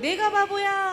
내가 바보야.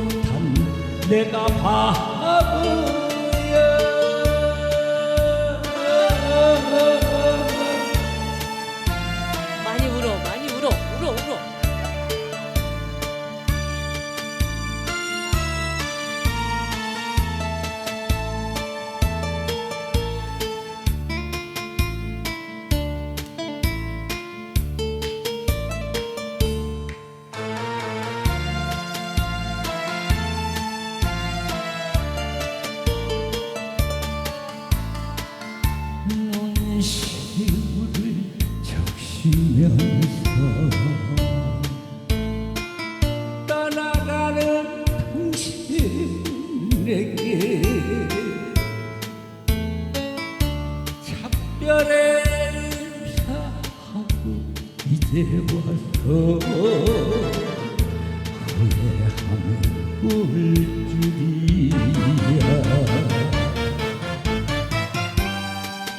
못한 내가 바보 시울을 적시면서 떠나가는 당신에게 작별의 인사하고 이제 와서 후회하는 울 줄이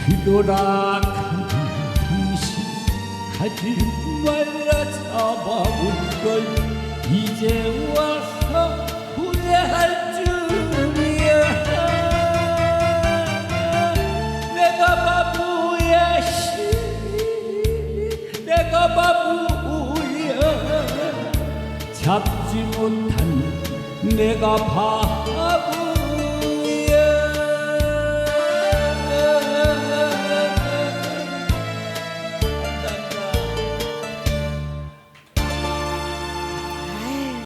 야 뒤돌아가는 당신 가지 말라 잡아올 걸 이제 와서 후회할 줄이야 잡지 못한 내가 바보야